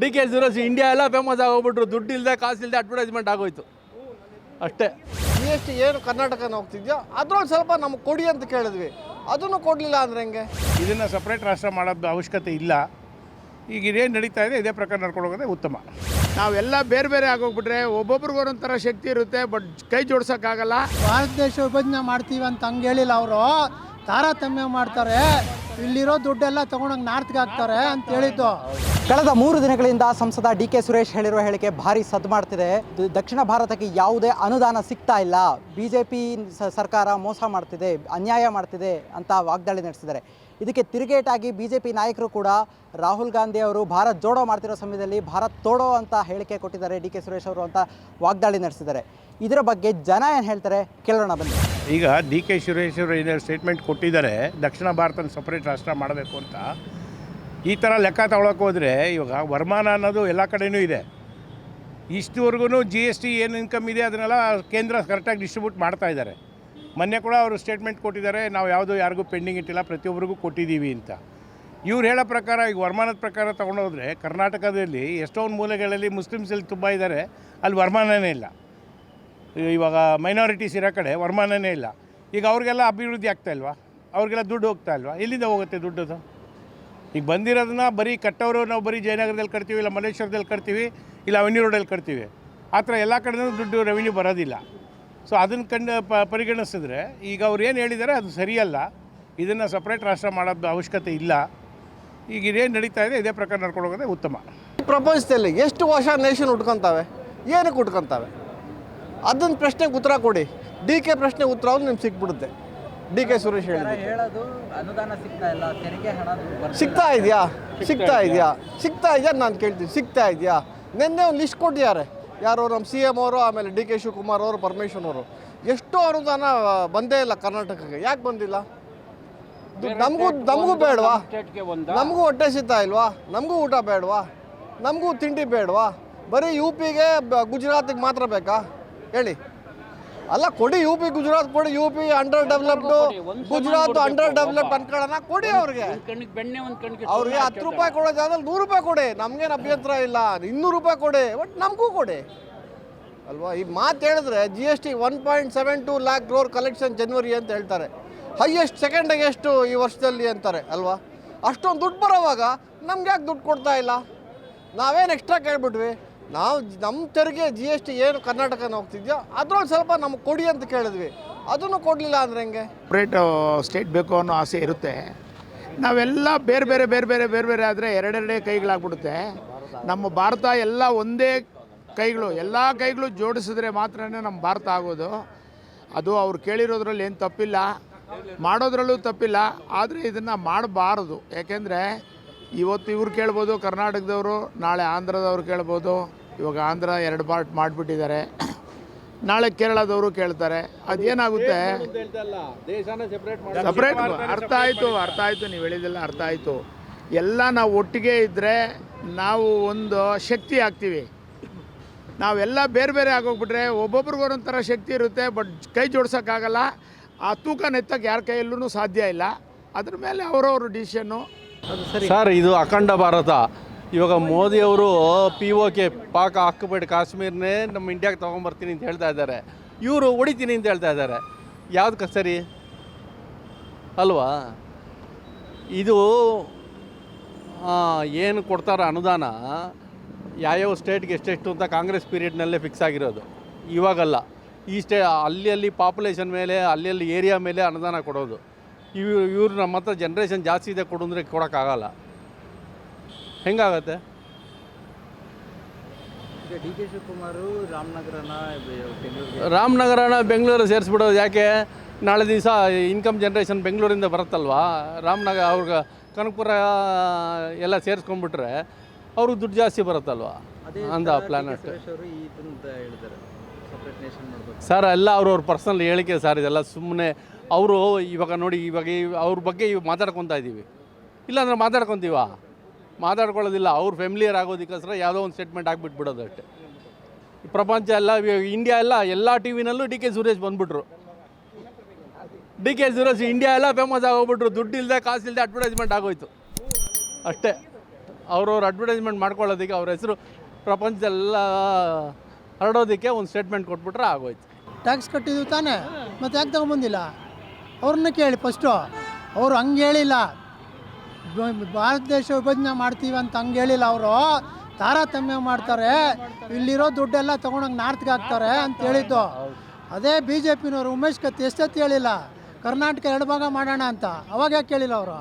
D K Suresh India ಎಲ್ಲ famous ಆಗೋಗ್ಬಿಟ್ರು. ದುಡ್ಡು ಇಲ್ಲದೆ ಕಾಸು ಇಲ್ಲದೆ ಅಡ್ವರ್ಟೈಸ್ಮೆಂಟ್ ಆಗೋಯ್ತು. ಅಷ್ಟೇ. ಜಿ ಎಸ್ ಟಿ ಏನು ಕರ್ನಾಟಕನ ಹೋಗ್ತಿದ್ಯೋ? ಅದ್ರೊಳಗೆ ಸ್ವಲ್ಪ ನಮ್ಗೆ ಕೊಡಿ ಅಂತ ಕೇಳಿದ್ವಿ. ಅದನ್ನು ಕೊಡಲಿಲ್ಲ ಅಂದ್ರೆ ಹೆಂಗೆ? ಇದನ್ನು ಸಪ್ರೇಟ್ ರಾಷ್ಟ್ರ ಮಾಡೋದು ಅವಶ್ಯಕತೆ ಇಲ್ಲ. ಈಗ ಇದೇನು ನಡೀತಾ ಇದೆ ಇದೇ ಪ್ರಕಾರ ನಡ್ಕೊಂಡು ಹೋಗೋದೇ ಉತ್ತಮ. ನಾವೆಲ್ಲ ಬೇರೆ ಬೇರೆ ಆಗೋಗ್ಬಿಟ್ರೆ ಒಬ್ಬೊಬ್ರಿಗೆ ಒಂಥರ ಶಕ್ತಿ ಇರುತ್ತೆ ಬಟ್ ಕೈ ಜೋಡ್ಸೋಕ್ಕಾಗಲ್ಲ. ಭಾರತ ದೇಶ ವಿಭಜನೆ ಮಾಡ್ತೀವಿ ಅಂತ ಹಂಗೆ ಹೇಳಿಲ್ಲ ಅವರು. ತಾರತಮ್ಯ ಮಾಡ್ತಾರೆ. ಇಲ್ಲಿರೋ ದುಡ್ಡೆಲ್ಲ ತಗೊಂಡೋಗಿ ನಾರ್ತ್ಗೆ ಹಾಕ್ತಾರೆ ಅಂತ ಹೇಳಿದ್ದು. ಕಳೆದ ಮೂರು ದಿನಗಳಿಂದ ಸಂಸದ ಡಿ ಕೆ ಸುರೇಶ್ ಹೇಳಿರುವ ಹೇಳಿಕೆ ಭಾರಿ ಸದ್ದು ಮಾಡ್ತಿದೆ. ದಕ್ಷಿಣ ಭಾರತಕ್ಕೆ ಯಾವುದೇ ಅನುದಾನ ಸಿಗ್ತಾ ಇಲ್ಲ. ಬಿ ಸರ್ಕಾರ ಮೋಸ ಮಾಡ್ತಿದೆ, ಅನ್ಯಾಯ ಮಾಡ್ತಿದೆ ಅಂತ ವಾಗ್ದಾಳಿ ನಡೆಸಿದ್ದಾರೆ. ಇದಕ್ಕೆ ತಿರುಗೇಟಾಗಿ ಬಿ ಜೆ ಪಿ ನಾಯಕರು ಕೂಡ ರಾಹುಲ್ ಗಾಂಧಿ ಅವರು ಭಾರತ್ ಜೋಡೋ ಮಾಡ್ತಿರೋ ಸಮಯದಲ್ಲಿ ಭಾರತ್ ತೋಡೋ ಅಂತ ಹೇಳಿಕೆ ಕೊಟ್ಟಿದ್ದಾರೆ ಡಿ ಕೆ ಸುರೇಶ್ ಅವರು ಅಂತ ವಾಗ್ದಾಳಿ ನಡೆಸಿದ್ದಾರೆ. ಇದರ ಬಗ್ಗೆ ಜನ ಏನು ಹೇಳ್ತಾರೆ ಕೇಳೋಣ ಬನ್ನಿ. ಈಗ ಡಿ ಕೆ ಸುರೇಶ್ ಅವರು ಏನಾದ್ರು ಸ್ಟೇಟ್ಮೆಂಟ್ ಕೊಟ್ಟಿದ್ದಾರೆ, ದಕ್ಷಿಣ ಭಾರತನ ಸಪ್ರೇಟ್ ರಾಷ್ಟ್ರ ಮಾಡಬೇಕು ಅಂತ. ಈ ಥರ ಲೆಕ್ಕ ತಗೊಳಕ್ಕೆ ಹೋದರೆ ಇವಾಗ ವರಮಾನ ಅನ್ನೋದು ಎಲ್ಲ ಕಡೆಯೂ ಇದೆ. ಇಷ್ಟುವರೆಗೂ ಜಿ ಎಸ್ ಟಿ ಏನು ಇನ್ಕಮ್ ಇದೆ ಅದನ್ನೆಲ್ಲ ಕೇಂದ್ರ ಕರೆಕ್ಟಾಗಿ ಡಿಸ್ಟ್ರಿಬ್ಯೂಟ್ ಮಾಡ್ತಾ ಇದ್ದಾರೆ. ಮೊನ್ನೆ ಕೂಡ ಅವರು ಸ್ಟೇಟ್ಮೆಂಟ್ ಕೊಟ್ಟಿದ್ದಾರೆ, ನಾವು ಯಾವುದೂ ಯಾರಿಗೂ ಪೆಂಡಿಂಗ್ ಇಟ್ಟಿಲ್ಲ, ಪ್ರತಿಯೊಬ್ಬರಿಗೂ ಕೊಟ್ಟಿದ್ದೀವಿ ಅಂತ. ಇವ್ರು ಹೇಳೋ ಪ್ರಕಾರ, ಈಗ ವರಮಾನದ ಪ್ರಕಾರ ತೊಗೊಂಡೋದ್ರೆ, ಕರ್ನಾಟಕದಲ್ಲಿ ಎಷ್ಟೊಂದು ಮೂಲೆಗಳಲ್ಲಿ ಮುಸ್ಲಿಮ್ಸಲ್ಲಿ ತುಂಬ ಇದ್ದಾರೆ, ಅಲ್ಲಿ ವರಮಾನನೇ ಇಲ್ಲ. ಇವಾಗ ಮೈನಾರಿಟೀಸ್ ಇರೋ ಕಡೆ ವರಮಾನನೇ ಇಲ್ಲ. ಈಗ ಅವ್ರಿಗೆಲ್ಲ ಅಭಿವೃದ್ಧಿ ಆಗ್ತಾ ಇಲ್ವಾ? ಅವ್ರಿಗೆಲ್ಲ ದುಡ್ಡು ಹೋಗ್ತಾ ಇಲ್ವಾ? ಎಲ್ಲಿಂದ ಹೋಗುತ್ತೆ ದುಡ್ಡದು? ಈಗ ಬಂದಿರೋದನ್ನ ಬರೀ ಕಟ್ಟವರು, ನಾವು ಬರೀ ಜಯನಗರದಲ್ಲಿ ಕಟ್ತೀವಿ, ಇಲ್ಲ ಮಲ್ಲೇಶ್ವರದಲ್ಲಿ ಕಟ್ತೀವಿ, ಇಲ್ಲ ಅವೆನ್ಯೂ ರೋಡಲ್ಲಿ ಕಟ್ತೀವಿ. ಆ ಥರ ಎಲ್ಲ ಕಡೆಯೂ ದುಡ್ಡು ರೆವಿನ್ಯೂ ಬರೋದಿಲ್ಲ. ಸೊ ಅದನ್ನು ಕಂಡು ಪ ಪರಿಗಣಿಸಿದ್ರೆ ಈಗ ಅವ್ರು ಏನು ಹೇಳಿದ್ದಾರೆ ಅದು ಸರಿಯಲ್ಲ. ಇದನ್ನು ಸಪ್ರೇಟ್ ರಾಷ್ಟ್ರ ಮಾಡೋದು ಅವಶ್ಯಕತೆ ಇಲ್ಲ. ಈಗ ಇದೇನು ನಡೀತಾ ಇದೆ ಇದೇ ಪ್ರಕಾರ ನಡ್ಕೊಂಡು ಹೋಗೋದೇ ಉತ್ತಮ ಪ್ರಪಂಚದಲ್ಲಿ ಎಷ್ಟು ವರ್ಷ ನೇಷನ್ ಉಟ್ಕೊಂತಾವೆ? ಏನಕ್ಕೆ ಉಟ್ಕೊಂತಾವೆ? ಅದನ್ನ ಪ್ರಶ್ನೆಗೆ ಉತ್ತರ ಕೊಡಿ. ಡಿ ಕೆ ಪ್ರಶ್ನೆ ಉತ್ತರ ನಿಮ್ಗೆ ಸಿಕ್ಬಿಡುತ್ತೆ. ಡಿ ಕೆ ಸುರೇಶ್ ಹೇಳಿದ್ರು ಹೇಳೋದು ಅನುದಾನ ಸಿಗ್ತಾ ಇಲ್ಲ ತೆರಿಗೆ ಹಣ ಸಿಗ್ತಾ ಇದೆಯಾ? ಸಿಗ್ತಾ ಇದೆಯಾ? ಸಿಗ್ತಾ ಇದೆಯಾ ನಾನು ಕೇಳ್ತೀನಿ. ಸಿಗ್ತಾ ಇದೆಯಾ? ನಿನ್ನೆ ಒಂದು ಲಿಸ್ಟ್ ಕೊಟ್ಟಿದ್ದಾರೆ. ಯಾರು ನಮ್ಮ ಸಿ ಎಂ ಅವರು ಆಮೇಲೆ ಡಿ ಕೆ ಶಿವಕುಮಾರ್ ಅವರು ಪರಮೇಶ್ವರ್ ಅವರು. ಎಷ್ಟೋ ಅನುದಾನ ಬಂದೇ ಇಲ್ಲ ಕರ್ನಾಟಕಕ್ಕೆ. ಯಾಕೆ ಬಂದಿಲ್ಲ? ನಮಗೂ ನಮಗೂ ಬೇಡವಾ? ನಮಗೂ ಹೊಟ್ಟೆ ಸಿಗ್ತಾ ಇಲ್ವಾ? ನಮಗೂ ಊಟ ಬೇಡವಾ? ನಮಗೂ ತಿಂಡಿ ಬೇಡವಾ? ಬರೀ ಯು ಪಿಗೆ ಗುಜರಾತಿಗೆ ಮಾತ್ರ ಬೇಕಾ? ಹೇಳಿ. ಅಲ್ಲ ಕೊಡಿ ಯು ಪಿ ಗುಜರಾತ್ ಕೊಡಿ U P under developed Gujarat under developed ಅನ್ಕೊಳ್ಳೋಣ ಕೊಡಿ ಅವ್ರಿಗೆ. ಅವ್ರಿಗೆ ಹತ್ತು ರೂಪಾಯಿ ಕೊಡೋ ಜಾಗದಲ್ಲಿ ನೂರು ರೂಪಾಯಿ ಕೊಡಿ. ನಮ್ಗೇನು ಅಭ್ಯಂತರ ಇಲ್ಲ. ಇನ್ನೂರು ರೂಪಾಯಿ ಕೊಡಿ ಬಟ್ ನಮಗೂ ಕೊಡಿ. ಅಲ್ವಾ? ಈ ಮಾತು ಹೇಳಿದ್ರೆ G S T one point seven two lakh crore collection January ಅಂತ ಹೇಳ್ತಾರೆ. ಹೈಯೆಸ್ಟ್ ಸೆಕೆಂಡಿಗೆ ಎಷ್ಟು ಈ ವರ್ಷದಲ್ಲಿ ಅಂತಾರೆ ಅಲ್ವಾ? ಅಷ್ಟೊಂದು ದುಡ್ಡು ಬರೋವಾಗ ನಮ್ಗೆ ಯಾಕೆ ದುಡ್ಡು ಕೊಡ್ತಾ ಇಲ್ಲ. ನಾವೇನು ಎಕ್ಸ್ಟ್ರಾ ಕೇಳ್ಬಿಟ್ವಿ? ನಾವು ನಮ್ಮ ತೆರಿಗೆ ಜಿ ಎಸ್ ಟಿ ಏನು ಕರ್ನಾಟಕನ ಹೋಗ್ತಿದ್ಯೋ, ಅದ್ರೊಳಗೆ ಸ್ವಲ್ಪ ನಮ್ಗೆ ಕೊಡಿ ಅಂತ ಕೇಳಿದ್ವಿ. ಅದನ್ನು ಕೊಡಲಿಲ್ಲ ಅಂದ್ರೆ ಹೆಂಗೆ? ಸಪ್ರೇಟ್ ಸ್ಟೇಟ್ ಬೇಕು ಅನ್ನೋ ಆಸೆ ಇರುತ್ತೆ. ನಾವೆಲ್ಲ ಬೇರೆ ಬೇರೆ ಬೇರೆ ಬೇರೆ ಬೇರೆ ಬೇರೆ ಆದರೆ ಎರಡೆರಡೇ ಕೈಗಳಾಗ್ಬಿಡುತ್ತೆ. ನಮ್ಮ ಭಾರತ ಎಲ್ಲ ಒಂದೇ ಕೈಗಳು, ಎಲ್ಲ ಕೈಗಳು ಜೋಡಿಸಿದ್ರೆ ಮಾತ್ರನೇ ನಮ್ಮ ಭಾರತ ಆಗೋದು. ಅದು ಅವ್ರು ಕೇಳಿರೋದ್ರಲ್ಲಿ ಏನು ತಪ್ಪಿಲ್ಲ. ಮಾಡೋದ್ರಲ್ಲೂ ತಪ್ಪಿಲ್ಲ. ಆದರೆ ಇದನ್ನು ಮಾಡಬಾರದು. ಯಾಕೆಂದರೆ ಇವತ್ತು ಇವ್ರು ಕೇಳ್ಬೋದು, ಕರ್ನಾಟಕದವರು, ನಾಳೆ ಆಂಧ್ರದವ್ರು ಕೇಳ್ಬೋದು. ಇವಾಗ ಆಂಧ್ರ ಎರಡು ಪಾರ್ಟ್ ಮಾಡಿಬಿಟ್ಟಿದ್ದಾರೆ. ನಾಳೆ ಕೇರಳದವರು ಕೇಳ್ತಾರೆ. ಅದೇನಾಗುತ್ತೆ? ಸಪ್ರೇಟ್ ಅರ್ಥ ಆಯಿತು ಅರ್ಥ ಆಯಿತು ನೀವು ಹೇಳಿದೆಲ್ಲ ಅರ್ಥ ಆಯಿತು. ಎಲ್ಲ ನಾವು ಒಟ್ಟಿಗೆ ಇದ್ದರೆ ನಾವು ಒಂದು ಶಕ್ತಿ ಆಗ್ತೀವಿ. ನಾವೆಲ್ಲ ಬೇರೆ ಬೇರೆ ಆಗೋಗ್ಬಿಟ್ರೆ ಒಬ್ಬೊಬ್ರಿಗೆ ಒಂದೊಂಥರ ಶಕ್ತಿ ಇರುತ್ತೆ ಬಟ್ ಕೈ ಜೋಡ್ಸೋಕ್ಕಾಗಲ್ಲ ಆ ತೂಕ ನೆತ್ತಕ್ಕೆ ಯಾರ ಕೈಯಲ್ಲೂ ಸಾಧ್ಯ ಇಲ್ಲ. ಅದ್ರ ಮೇಲೆ ಅವರವ್ರ ಡಿಸಿಷನ್ನು ಸರ್ ಇದು ಅಖಂಡ ಭಾರತ. ಇವಾಗ ಮೋದಿಯವರು ಪಿ ಒ ಕೆ ಪಾಕ ಹಾಕಬೇಡಿ ಕಾಶ್ಮೀರನೇ ನಮ್ಮ ಇಂಡಿಯಾಗೆ ತೊಗೊಂಬರ್ತೀನಿ ಅಂತ ಹೇಳ್ತಾ ಇದ್ದಾರೆ. ಇವರು ಹೊಡಿತೀನಿ ಅಂತ ಹೇಳ್ತಾ ಇದ್ದಾರೆ. ಯಾವ್ದು ಸರಿ ಅಲ್ವಾ? ಇದು ಏನು ಕೊಡ್ತಾರ ಅನುದಾನ ಯಾವ್ಯಾವ ಸ್ಟೇಟ್ಗೆ ಎಷ್ಟೆಷ್ಟು ಅಂತ ಕಾಂಗ್ರೆಸ್ ಪೀರಿಯಡ್ನಲ್ಲೇ ಫಿಕ್ಸ್ ಆಗಿರೋದು. ಇವಾಗಲ್ಲ. ಈ ಸ್ಟೇ, ಅಲ್ಲಿ ಅಲ್ಲಿ ಪಾಪ್ಯುಲೇಷನ್ ಮೇಲೆ, ಅಲ್ಲಿ ಅಲ್ಲಿ ಏರಿಯಾ ಮೇಲೆ ಅನುದಾನ ಕೊಡೋದು. ಇವ್ರು ಇವ್ರು ನಮ್ಮ ಹತ್ರ ಜನ್ರೇಷನ್ ಜಾಸ್ತಿ ಇದೆ ಕೊಡು ಅಂದರೆ ಕೊಡೋಕ್ಕಾಗಲ್ಲ. ಹೆಂಗಾಗತ್ತೆ? ಡಿ ಕೆ ಶಿವಕುಮಾರ್ ರಾಮನಗರನ ಬೆಂಗಳೂರಿಗೆ ರಾಮನಗರನ ಬೆಂಗಳೂರು ಸೇರಿಸ್ಬಿಡೋದು ಯಾಕೆ? ನಾಳೆ ದಿವಸ ಇನ್ಕಮ್ ಜನ್ರೇಷನ್ ಬೆಂಗಳೂರಿಂದ ಬರುತ್ತಲ್ವಾ? ರಾಮನಗರ ಅವ್ರಿಗೆ ಕನಕಪುರ ಎಲ್ಲ ಸೇರಿಸ್ಕೊಂಡ್ಬಿಟ್ರೆ ಅವ್ರಿಗೆ ದುಡ್ಡು ಜಾಸ್ತಿ ಬರುತ್ತಲ್ವಾ? ಅಂದ ಪ್ಲಾನೆಟ್ ಅವರು ಇದನ್ನ ಹೇಳಿದ್ದಾರೆ. ಸಪ್ರೇಟ್ ನೇಷನ್ ಮಾಡಬೇಕು. ಸರ್ ಎಲ್ಲ ಅವ್ರವ್ರ ಪರ್ಸನಲ್ ಹೇಳಿಕೆ ಸರ್ ಇದೆಲ್ಲ ಸುಮ್ಮನೆ ಅವರು ಇವಾಗ ನೋಡಿ ಇವಾಗ ಈ- ಅವ್ರ ಬಗ್ಗೆ ಇವಾಗ ಮಾತಾಡ್ಕೊತಾ ಇದ್ದೀವಿ ಇಲ್ಲಾಂದ್ರೆ ಮಾತಾಡ್ಕೊತೀವ? ಮಾತಾಡ್ಕೊಳ್ಳೋದಿಲ್ಲ, ಅವ್ರ ಫ್ಯಾಮಿಲಿಯರ್ ಆಗೋದಕ್ಕೋಸ್ಕರ ಯಾವುದೋ ಒಂದು ಸ್ಟೇಟ್ಮೆಂಟ್ ಆಗಿಬಿಟ್ಬಿಡೋದು ಅಷ್ಟೇ. ಪ್ರಪಂಚ ಎಲ್ಲ ಇಂಡಿಯಾ ಎಲ್ಲ ಎಲ್ಲ ಟಿ ವಿನಲ್ಲೂ ಡಿ ಕೆ ಸುರೇಶ್ ಬಂದ್ಬಿಟ್ರು. ಡಿ ಕೆ ಸುರೇಶ್ ಇಂಡಿಯಾ ಎಲ್ಲ ಫೇಮಸ್ ಆಗೋಗ್ಬಿಟ್ರು. ದುಡ್ಡು ಇಲ್ಲದೆ ಕಾಸು ಇಲ್ಲದೆ ಅಡ್ವರ್ಟೈಸ್ಮೆಂಟ್ ಆಗೋಯ್ತು. ಅಷ್ಟೇ. ಅವ್ರವ್ರ ಅಡ್ವರ್ಟೈಸ್ಮೆಂಟ್ ಮಾಡ್ಕೊಳ್ಳೋದಕ್ಕೆ ಅವ್ರ ಹೆಸರು ಪ್ರಪಂಚದೆಲ್ಲ ಹರಡೋದಕ್ಕೆ ಒಂದು ಸ್ಟೇಟ್ಮೆಂಟ್ ಕೊಟ್ಬಿಟ್ರೆ ಆಗೋಯ್ತು. ಟ್ಯಾಕ್ಸ್ ಕಟ್ಟಿದ್ವಿ ತಾನೇ? ಮತ್ತೆ ಯಾಕೆ ತಗೊಂಬಂದಿಲ್ಲ? ಅವ್ರನ್ನ ಕೇಳಿ ಫಸ್ಟು ಅವರು ಹಂಗೆ ಹೇಳಿಲ್ಲ. ಭಾರತ ದೇಶ ವಿಭಜನೆ ಮಾಡ್ತೀವಿ ಅಂತ ಹಂಗೆ ಹೇಳಿಲ್ಲ ಅವರು. ತಾರತಮ್ಯ ಮಾಡ್ತಾರೆ. ಇಲ್ಲಿರೋ ದುಡ್ಡೆಲ್ಲ ತೊಗೊಂಡೋಗಿ ನಾರ್ತ್ಗೆ ಹಾಕ್ತಾರೆ ಅಂತ ಹೇಳಿದ್ದು. ಅದೇ ಬಿ ಜೆ ಪಿನವರು ಉಮೇಶ್ ಕತ್ತಿ ಎಷ್ಟೊತ್ತು ಹೇಳಿಲ್ಲ, ಕರ್ನಾಟಕ ಎರಡು ಭಾಗ ಮಾಡೋಣ ಅಂತ. ಅವಾಗ ಯಾಕೆ ಕೇಳಿಲ್ಲ ಅವರು?